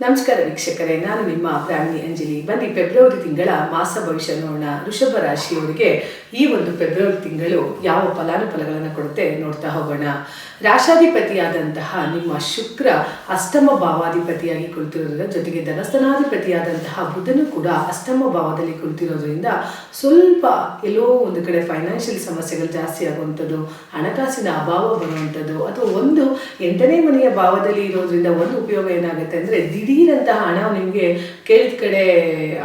ನಮಸ್ಕಾರ ವೀಕ್ಷಕರೇ ನಾನು ನಿಮ್ಮ ಪ್ರಾಣಿ ಅಂಜಲಿ. ಬನ್ನಿ ಫೆಬ್ರವರಿ ತಿಂಗಳ ಮಾಸ ಭವಿಷ್ಯ ನೋಡೋಣ. ವೃಷಭ ರಾಶಿಯವರಿಗೆ ಈ ಒಂದು ಫೆಬ್ರವರಿ ತಿಂಗಳು ಯಾವ ಫಲಾನುಫಲಗಳನ್ನು ಕೊಡುತ್ತೆ ನೋಡ್ತಾ ಹೋಗೋಣ. ರಾಶಾಧಿಪತಿಯಾದಂತಹ ನಿಮ್ಮ ಶುಕ್ರ ಅಷ್ಟಮ ಭಾವಾಧಿಪತಿಯಾಗಿ ಕುಳಿತಿರೋದ್ರಿಂದ ಜೊತೆಗೆ ಧನಸ್ಥನಾಧಿಪತಿಯಾದಂತಹ ಬುಧನು ಕೂಡ ಅಷ್ಟಮ ಭಾವದಲ್ಲಿ ಕುಳಿತಿರೋದ್ರಿಂದ ಸ್ವಲ್ಪ ಎಲ್ಲೋ ಒಂದು ಕಡೆ ಫೈನಾನ್ಷಿಯಲ್ ಸಮಸ್ಯೆಗಳು ಜಾಸ್ತಿ ಆಗುವಂಥದ್ದು, ಹಣಕಾಸಿನ ಅಭಾವ ಬರುವಂಥದ್ದು, ಅಥವಾ ಒಂದು ಎಂಟನೇ ಮನೆಯ ಭಾವದಲ್ಲಿ ಇರೋದ್ರಿಂದ ಒಂದು ಉಪಯೋಗ ಏನಾಗುತ್ತೆ ಅಂದರೆ ದಿಢೀರಂತಹ ಹಣ ನಿಮಗೆ ಕೇಳಿದ ಕಡೆ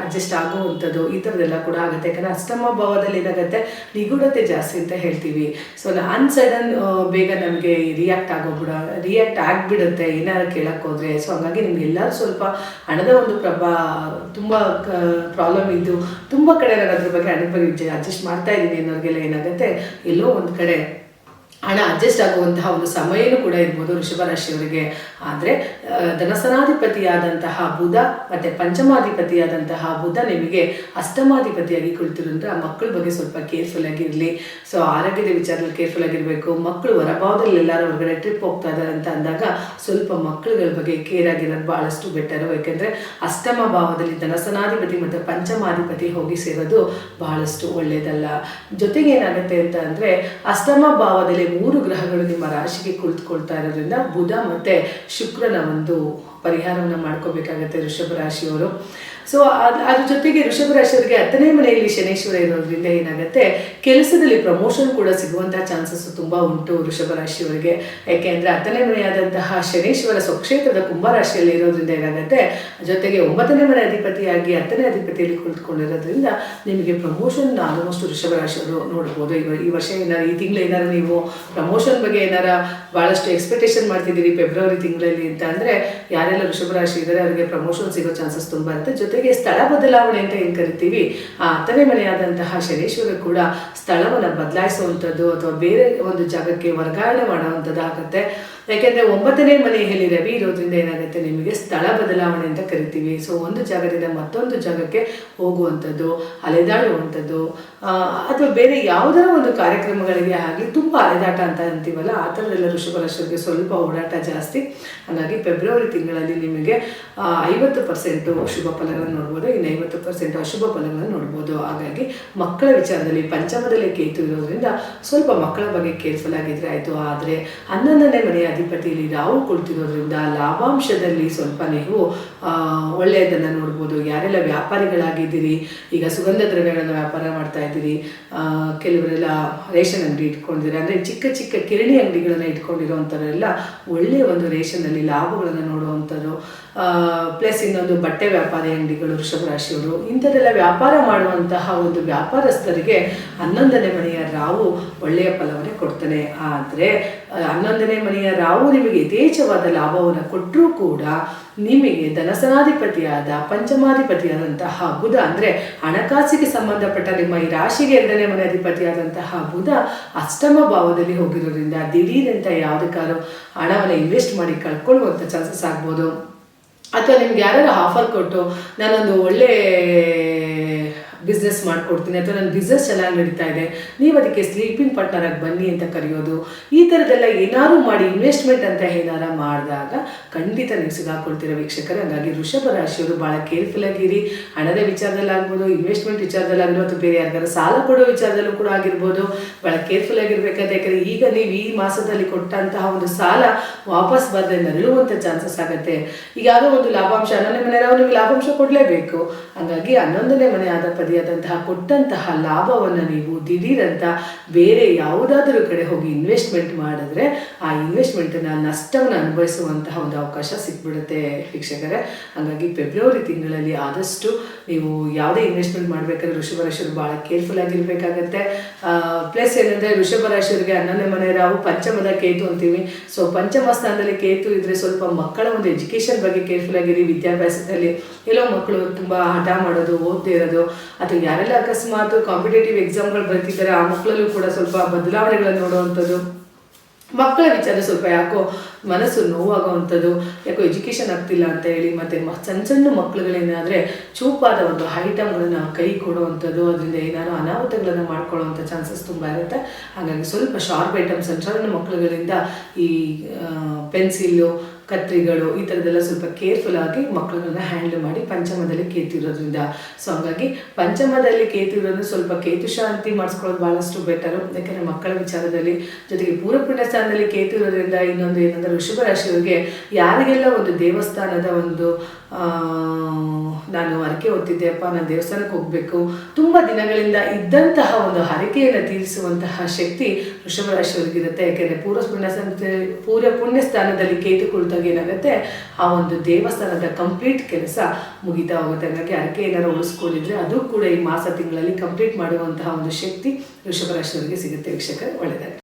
ಅಡ್ಜಸ್ಟ್ ಆಗುವಂಥದ್ದು, ಈ ಥರದ್ದೆಲ್ಲ ಕೂಡ ಆಗುತ್ತೆ. ಯಾಕಂದರೆ ಅಷ್ಟಮ ಭಾವದಲ್ಲಿ ಏನಾಗುತ್ತೆ ನಿಗೂಢತೆ ಜಾಸ್ತಿ ಅಂತ ಹೇಳ್ತೀವಿ. ಸೊ ಅನ್ಸಡನ್ ಬೇಗ ನಮಗೆ ರಿಯಾಕ್ಟ್ ಆಗೋಗ್ಬಿಡ ರಿಯಾಕ್ಟ್ ಆಗಿಬಿಡುತ್ತೆ. ಕೇಳಕ್ಕೆ ಹೋದರೆ. ಸೊ ಹಾಗಾಗಿ ನಿಮ್ಗೆಲ್ಲರೂ ಸ್ವಲ್ಪ ಹಣದ ಒಂದು ಪ್ರಭಾ, ತುಂಬ ಪ್ರಾಬ್ಲಮ್ ಇದ್ದು, ತುಂಬ ಕಡೆ ನಾನು ಅದ್ರ ಬಗ್ಗೆ ಹಣದ ಬಗ್ಗೆ ಅಡ್ಜಸ್ಟ್ ಮಾಡ್ತಾ ಇದ್ದೀನಿ ಅನ್ನೋರಿಗೆಲ್ಲ ಏನಾಗುತ್ತೆ? ಎಲ್ಲೋ ಒಂದು ಕಡೆ ಹಣ ಅಡ್ಜಸ್ಟ್ ಆಗುವಂತಹ ಒಂದು ಸಮಯನೂ ಕೂಡ ಇರ್ಬೋದು ವೃಷಭ ರಾಶಿಯವರಿಗೆ. ಆದರೆ ಧನಸನಾಧಿಪತಿಯಾದಂತಹ ಬುಧ ಮತ್ತು ಪಂಚಮಾಧಿಪತಿಯಾದಂತಹ ಬುಧ ನಿಮಗೆ ಅಷ್ಟಮಾಧಿಪತಿಯಾಗಿ ಕುಳಿತಿರುವಂತ ಮಕ್ಕಳ ಬಗ್ಗೆ ಸ್ವಲ್ಪ ಕೇರ್ಫುಲ್ ಆಗಿರಲಿ. ಸೊ ಆರೋಗ್ಯದ ವಿಚಾರದಲ್ಲಿ ಕೇರ್ಫುಲ್ ಆಗಿರಬೇಕು. ಮಕ್ಕಳು ಹೊರಭಾವದಲ್ಲಿ ಎಲ್ಲರೂ ಹೊರಗಡೆ ಟ್ರಿಪ್ ಹೋಗ್ತಾ ಇದ್ದಾರೆ ಅಂತ ಅಂದಾಗ ಸ್ವಲ್ಪ ಮಕ್ಕಳುಗಳ ಬಗ್ಗೆ ಕೇರ್ ಆಗಿರೋದು ಭಾಳಷ್ಟು ಬೆಟರು ಯಾಕೆಂದರೆ, ಅಷ್ಟಮ ಭಾವದಲ್ಲಿ ಧನಸನಾಧಿಪತಿ ಮತ್ತು ಪಂಚಮಾಧಿಪತಿ ಹೋಗಿ ಸೇರೋದು ಬಹಳಷ್ಟು ಒಳ್ಳೆಯದಲ್ಲ ಜೊತೆಗೆ ಏನಾಗುತ್ತೆ ಅಂತ ಅಂದರೆ, ಅಷ್ಟಮ ಭಾವದಲ್ಲಿ ಮೂರು ಗ್ರಹಗಳು ನಿಮ್ಮ ರಾಶಿಗೆ ಕುಳಿತುಕೊಳ್ತಾ ಇರೋದ್ರಿಂದ ಬುಧ ಮತ್ತು ಶುಕ್ರನ ಒಂದು ಪರಿಹಾರವನ್ನು ಮಾಡ್ಕೋಬೇಕಾಗತ್ತೆ ಋಷಭ ರಾಶಿಯವರು. ಸೊ ಅದ್ರ ಜೊತೆಗೆ ಋಷಭ ರಾಶಿಯವರಿಗೆ ಹತ್ತನೇ ಮನೆಯಲ್ಲಿ ಶನೇಶ್ವರ ಇರೋದ್ರಿಂದ ಏನಾಗುತ್ತೆ, ಕೆಲಸದಲ್ಲಿ ಪ್ರಮೋಷನ್ ಕೂಡ ಸಿಗುವಂತಹ ಚಾನ್ಸಸ್ ತುಂಬಾ ಉಂಟು ಋಷಭ ರಾಶಿಯವರಿಗೆ. ಯಾಕೆಂದ್ರೆ ಹತ್ತನೇ ಮನೆಯಾದಂತಹ ಶನೇಶ್ವರ ಸ್ವಕ್ಷೇತ್ರದ ಕುಂಭರಾಶಿಯಲ್ಲಿ ಇರೋದ್ರಿಂದ ಏನಾಗುತ್ತೆ, ಜೊತೆಗೆ ಒಂಬತ್ತನೇ ಮನೆ ಅಧಿಪತಿಯಾಗಿ ಹತ್ತನೇ ಅಧಿಪತಿಯಲ್ಲಿ ಕುಳಿತುಕೊಂಡಿರೋದ್ರಿಂದ ನಿಮಗೆ ಪ್ರಮೋಷನ್ ಆಲ್ಮೋಸ್ಟ್ ಋಷಭ ರಾಶಿಯವರು ನೋಡ್ಬೋದು ಈ ವರ್ಷ ಏನಾರ, ಈ ತಿಂಗಳು ಏನಾರು ನೀವು ಪ್ರಮೋಷನ್ ಬಗ್ಗೆ ಏನಾರ ಬಹಳಷ್ಟು ಎಕ್ಸ್ಪೆಕ್ಟೇಷನ್ ಮಾಡ್ತಿದ್ದೀರಿ ಫೆಬ್ರವರಿ ತಿಂಗಳಲ್ಲಿ ಅಂತ ಅಂದ್ರೆ ಯಾರೆಲ್ಲ ಋಷಭ ರಾಶಿ ಇದ್ದಾರೆ ಅವರಿಗೆ ಪ್ರಮೋಷನ್ ಸಿಗೋ ಚಾನ್ಸಸ್ ತುಂಬಾ ಇರುತ್ತೆ. ಜೊತೆಗೆ ಸ್ಥಳ ಬದಲಾವಣೆ ಅಂತ ಏನು ಕರಿತೀವಿ? ಆ ಹತ್ತನೇ ಮನೆಯಾದಂತಹ ಶನೇಶ್ವರ ಕೂಡ ಸ್ಥಳವನ್ನು ಬದಲಾಯಿಸುವಂಥದ್ದು ಅಥವಾ ಬೇರೆ ಒಂದು ಜಾಗಕ್ಕೆ ವರ್ಗಾವಣೆ ಮಾಡುವಂಥದ್ದು ಆಗುತ್ತೆ ಯಾಕೆಂದರೆ ಒಂಬತ್ತನೇ ಮನೆಯಲ್ಲಿ ರವಿ ಇರೋದ್ರಿಂದ ಏನಾಗುತ್ತೆ? ನಿಮಗೆ ಸ್ಥಳ ಬದಲಾವಣೆ ಅಂತ ಕರಿತೀವಿ. ಸೊ ಒಂದು ಜಾಗದಿಂದ ಮತ್ತೊಂದು ಜಾಗಕ್ಕೆ ಹೋಗುವಂಥದ್ದು ಅಲೆದಾಡುವಂಥದ್ದು ಅಥವಾ ಬೇರೆ ಯಾವುದರ ಒಂದು ಕಾರ್ಯಕ್ರಮಗಳಿಗೆ ಆಗಲಿ, ತುಂಬ ಅಲೆದಾಟ ಅಂತ ಅಂತೀವಲ್ಲ, ಆ ಥರದೆಲ್ಲ ವೃಷಭ ರಾಶಿಯವರಿಗೆ ಸ್ವಲ್ಪ ಓಡಾಟ ಜಾಸ್ತಿ. ಹಾಗಾಗಿ ಫೆಬ್ರವರಿ ತಿಂಗಳಲ್ಲಿ ನಿಮಗೆ ಐವತ್ತು ಪರ್ಸೆಂಟು ಶುಭ ಫಲಗಳನ್ನು ನೋಡ್ಬೋದು. ಇನ್ನು ಐವತ್ತು ಪರ್ಸೆಂಟ್ ಅಶುಭ ಫಲಗಳನ್ನು ನೋಡ್ಬೋದು. ಹಾಗಾಗಿ ಮಕ್ಕಳ ವಿಚಾರದಲ್ಲಿ ಪಂಚಮದಲ್ಲಿ ಕೇತು ಇರೋದ್ರಿಂದ ಸ್ವಲ್ಪ ಮಕ್ಕಳ ಬಗ್ಗೆ ಕೇರ್ಫುಲ್ ಆಗಿದ್ರೆ ಆಯಿತು. ಆದರೆ ಹನ್ನೊಂದನೇ ಮನೆಯ ಅಧಿಪತಿಯಲ್ಲಿ ರಾಹು ಕುಳಿತಿರೋದ್ರಿಂದ ಲಾಭಾಂಶದಲ್ಲಿ ಸ್ವಲ್ಪ ನೀವು ಒಳ್ಳೆಯದನ್ನು ನೋಡ್ಬೋದು. ಯಾರೆಲ್ಲ ವ್ಯಾಪಾರಿಗಳಾಗಿದ್ದೀರಿ, ಈಗ ಸುಗಂಧ ದ್ರವ್ಯಗಳನ್ನು ವ್ಯಾಪಾರ ಮಾಡ್ತಾ ಇದ್ದೀರಿ ಕೆಲವರೆಲ್ಲ ರೇಷನ್ ಅಂಗಡಿ ಇಟ್ಕೊಂಡಿದ್ದೀರಿ. ಅಂದರೆ ಚಿಕ್ಕ ಚಿಕ್ಕ ಕಿರಣಿ ಅಂಗಡಿಗಳನ್ನು ಇಟ್ಕೊಂಡಿರೋವಂಥವರೆಲ್ಲ ಒಳ್ಳೆಯ ಒಂದು ರೇಷನಲ್ಲಿ ಲಾಭಗಳನ್ನು ನೋಡುವಂಥದ್ದು ಪ್ಲಸ್ ಇನ್ನೊಂದು ಬಟ್ಟೆ ವ್ಯಾಪಾರಿ ಅಂಗಡಿಗಳು ವೃಷಭ ರಾಶಿಯವರು ಇಂಥದ್ದೆಲ್ಲ ವ್ಯಾಪಾರ ಮಾಡುವಂತಹ ಒಂದು ವ್ಯಾಪಾರಸ್ಥರಿಗೆ ಹನ್ನೊಂದನೇ ಮನೆಯ ರಾವು ಒಳ್ಳೆಯ ಫಲವನ್ನು ಕೊಡ್ತಾನೆ. ಆದರೆ ಹನ್ನೊಂದನೇ ಮನೆಯ ರಾವು ನಿಮಗೆ ಯಥೇಚ್ಛವಾದ ಲಾಭವನ್ನು ಕೊಟ್ಟರೂ ಕೂಡ ನಿಮಗೆ ಧನಸನಾಧಿಪತಿಯಾದ ಪಂಚಮಾಧಿಪತಿಯಾದಂತಹ ಬುಧ ಅಂದರೆ ಹಣಕಾಸಿಗೆ ಸಂಬಂಧಪಟ್ಟ ನಿಮ್ಮ ಈ ರಾಶಿಗೆ ಎರಡನೇ ಮನೆ ಅಧಿಪತಿಯಾದಂತಹ ಬುಧ ಅಷ್ಟಮ ಭಾವದಲ್ಲಿ ಹೋಗಿರೋದ್ರಿಂದ ದಿಢೀರಂತ ಯಾವುದಕ್ಕಾದ್ರೂ ಹಣವನ್ನು ಇನ್ವೆಸ್ಟ್ ಮಾಡಿ ಕಳ್ಕೊಳ್ಳುವಂಥ ಚಾನ್ಸಸ್ ಆಗ್ಬೋದು. ಅಥವಾ ನಿಮ್ಗೆ ಯಾರು ಆಫರ್ ಕೊಟ್ಟು ನಾನೊಂದು ಒಳ್ಳೆ ಬಿಸ್ನೆಸ್ ಮಾಡ್ಕೊಡ್ತೀನಿ ಅಥವಾ ನನ್ನ ಬಿಸ್ನೆಸ್ ಚೆನ್ನಾಗಿ ನಡೀತಾ ಇದೆ, ನೀವು ಅದಕ್ಕೆ ಸ್ಲೀಪಿಂಗ್ ಪಾರ್ಟ್ನರಾಗಿ ಬನ್ನಿ ಅಂತ ಕರೆಯೋದು, ಈ ಥರದ್ದೆಲ್ಲ ಏನಾದ್ರು ಮಾಡಿ ಇನ್ವೆಸ್ಟ್ಮೆಂಟ್ ಅಂತ ಏನಾರ ಮಾಡಿದಾಗ ಖಂಡಿತ ನೀವು ಸಿಗಾಕೊಳ್ತೀರ ವೀಕ್ಷಕರೇ. ಹಾಗಾಗಿ ವೃಷಭ ರಾಶಿಯವರು ಭಾಳ ಕೇರ್ಫುಲ್ ಆಗಿರಿ. ಹಣದ ವಿಚಾರದಲ್ಲಾಗ್ಬೋದು ಇನ್ವೆಸ್ಟ್ಮೆಂಟ್ ವಿಚಾರದಲ್ಲಾಗಿರ್ಬೋದು ಅಥವಾ ಬೇರೆ ಯಾರಿಗಾರ ಸಾಲ ಕೊಡೋ ವಿಚಾರದಲ್ಲೂ ಕೂಡ ಆಗಿರ್ಬೋದು. ಭಾಳ ಕೇರ್ಫುಲ್ ಆಗಿರ್ಬೇಕಾದ್ರೆ ಯಾಕಂದರೆ ಈಗ ನೀವು ಈ ಮಾಸದಲ್ಲಿ ಕೊಟ್ಟಂತಹ ಒಂದು ಸಾಲ ವಾಪಸ್ ಬರದೆ ನರಳುವಂಥ ಚಾನ್ಸಸ್ ಆಗುತ್ತೆ. ಈಗ ಯಾವುದೋ ಒಂದು ಲಾಭಾಂಶ, ಹನ್ನೊಂದನೇ ಮನೆ ನಾವು ಲಾಭಾಂಶ ಕೊಡಲೇಬೇಕು. ಹಾಗಾಗಿ ಹನ್ನೊಂದನೇ ಮನೆ ಆದ ಪದಿಯಾದಂತಹ ಕೊಟ್ಟಂತಹ ಲಾಭವನ್ನು ನೀವು ದಿಢೀರಂತ ಬೇರೆ ಯಾವುದಾದರೂ ಕಡೆ ಹೋಗಿ ಇನ್ವೆಸ್ಟ್ಮೆಂಟ್ ಮಾಡಿದ್ರೆ ಆ ಇನ್ವೆಸ್ಟ್ಮೆಂಟನ್ನು ನಷ್ಟವನ್ನು ಅನುಭವಿಸುವಂತಹ ಒಂದು ಅವಕಾಶ ಸಿಕ್ಬಿಡುತ್ತೆ ವೀಕ್ಷಕರೇ. ಹಾಗಾಗಿ ಫೆಬ್ರವರಿ ತಿಂಗಳಲ್ಲಿ ಆದಷ್ಟು ನೀವು ಯಾವುದೇ ಇನ್ವೆಸ್ಟ್ಮೆಂಟ್ ಮಾಡಬೇಕಾದ್ರೆ ಋಷಭ ರಾಶಿಯವರು ಭಾಳ ಕೇರ್ಫುಲ್ ಆಗಿರಬೇಕಾಗತ್ತೆ. ಪ್ಲಸ್ ಏನಂದರೆ ಋಷಭ ರಾಶಿಯವರಿಗೆ ಹನ್ನೊಂದನೇ ಮನೆ ರಾವು ಪಂಚಮದ ಕೇತು ಅಂತೀವಿ. ಸೊ ಪಂಚಮ ಸ್ಥಾನದಲ್ಲಿ ಕೇತು ಇದ್ರೆ ಸ್ವಲ್ಪ ಮಕ್ಕಳ ಒಂದು ಎಜುಕೇಷನ್ ಬಗ್ಗೆ ಕೇರ್ಫುಲ್ ಆಗಿರಿ, ವಿದ್ಯಾಭ್ಯಾಸದಲ್ಲಿ ಎಲ್ಲೋ ಮಕ್ಕಳು ತುಂಬ ಹಠ ಮಾಡೋದು ಓದ್ತಿರೋದು ಅಥವಾ ಯಾರೆಲ್ಲ ಅಕಸ್ಮಾತ್ ಕಾಂಪಿಟೇಟಿವ್ ಎಕ್ಸಾಮ್ಗಳು ಬರ್ತಿದ್ದಾರೆ, ಆ ಮಕ್ಕಳಲ್ಲೂ ಕೂಡ ಸ್ವಲ್ಪ ಬದಲಾವಣೆಗಳನ್ನು ನೋಡುವಂಥದ್ದು. ಮಕ್ಕಳ ವಿಚಾರ ಸ್ವಲ್ಪ ಯಾಕೋ ಮನಸ್ಸು ನೋವಾಗುವಂಥದ್ದು, ಯಾಕೋ ಎಜುಕೇಷನ್ ಆಗ್ತಿಲ್ಲ ಅಂತ ಹೇಳಿ ಮತ್ತು ಸಣ್ಣ ಸಣ್ಣ ಮಕ್ಕಳುಗಳೇನಾದರೆ ಚೂಪಾದ ಒಂದು ಐಟಮ್ಗಳನ್ನು ಕೈ ಕೊಡುವಂಥದ್ದು, ಅದರಿಂದ ಏನಾದ್ರು ಅನಾಹುತಗಳನ್ನು ಮಾಡ್ಕೊಳ್ಳುವಂಥ ಚಾನ್ಸಸ್ ತುಂಬ ಇರುತ್ತೆ. ಹಾಗಾಗಿ ಸ್ವಲ್ಪ ಶಾರ್ಪ್ ಐಟಮ್ಸ್ ಸಣ್ಣ ಸಣ್ಣ ಮಕ್ಕಳುಗಳಿಂದ ಈ ಪೆನ್ಸಿಲ್ಲು ಕತ್ರಿಗಳು ಈ ಥರದ್ದೆಲ್ಲ ಸ್ವಲ್ಪ ಕೇರ್ಫುಲ್ ಆಗಿ ಮಕ್ಕಳನ್ನ ಹ್ಯಾಂಡಲ್ ಮಾಡಿ ಪಂಚಮದಲ್ಲಿ ಕೇತಿರೋದ್ರಿಂದ. ಸೊ ಹಂಗಾಗಿ ಪಂಚಮದಲ್ಲಿ ಕೇತು ಇರೋದು ಸ್ವಲ್ಪ ಕೇತು ಶಾಂತಿ ಮಾಡಿಸ್ಕೊಳ್ಳೋದು ಭಾಳಷ್ಟು ಬೆಟರು ಯಾಕಂದರೆ ಮಕ್ಕಳ ವಿಚಾರದಲ್ಲಿ ಜೊತೆಗೆ ಪೂರ್ವಪುಣ್ಯ ಸ್ಥಾನದಲ್ಲಿ ಕೇತಿರೋದ್ರಿಂದ ಇನ್ನೊಂದು ಏನಂದ್ರೆ ವೃಷಭ ರಾಶಿಯವರಿಗೆ ಯಾರಿಗೆಲ್ಲ ಒಂದು ದೇವಸ್ಥಾನದ ಒಂದು ನಾನು ಹರಕೆ ಹೊತ್ತಿದ್ದೆಯಪ್ಪ, ನಾನು ದೇವಸ್ಥಾನಕ್ಕೆ ಹೋಗಬೇಕು. ತುಂಬ ದಿನಗಳಿಂದ ಇದ್ದಂತಹ ಒಂದು ಹರಕೆಯನ್ನು ತೀರಿಸುವಂತಹ ಶಕ್ತಿ ವೃಷಭ ರಾಶಿಯವರಿಗಿರುತ್ತೆ ಯಾಕೆಂದರೆ ಪೂರ್ವ ಪುಣ್ಯ ಪೂರ್ವ ಪುಣ್ಯ ಸ್ಥಾನದಲ್ಲಿ ಕೇತು ಏನಾಗುತ್ತೆ, ಆ ಒಂದು ದೇವಸ್ಥಾನದ ಕಂಪ್ಲೀಟ್ ಕೆಲಸ ಮುಗಿತಾ ಹೋಗುತ್ತೆ. ಹಾಗಾಗಿ ಹರಕೆ ಏನಾದರೂ ಉಳಿಸ್ಕೊಂಡಿದ್ರೆ ಅದು ಕೂಡ ಈ ಮಾಸ ತಿಂಗಳಲ್ಲಿ ಕಂಪ್ಲೀಟ್ ಮಾಡುವಂತಹ ಒಂದು ಶಕ್ತಿ ವೃಷಭ ರಾಶಿಯವರಿಗೆ ಸಿಗುತ್ತೆ. ವೀಕ್ಷಕರೇ ಒಳ್ಳೆಯದಾಗಿ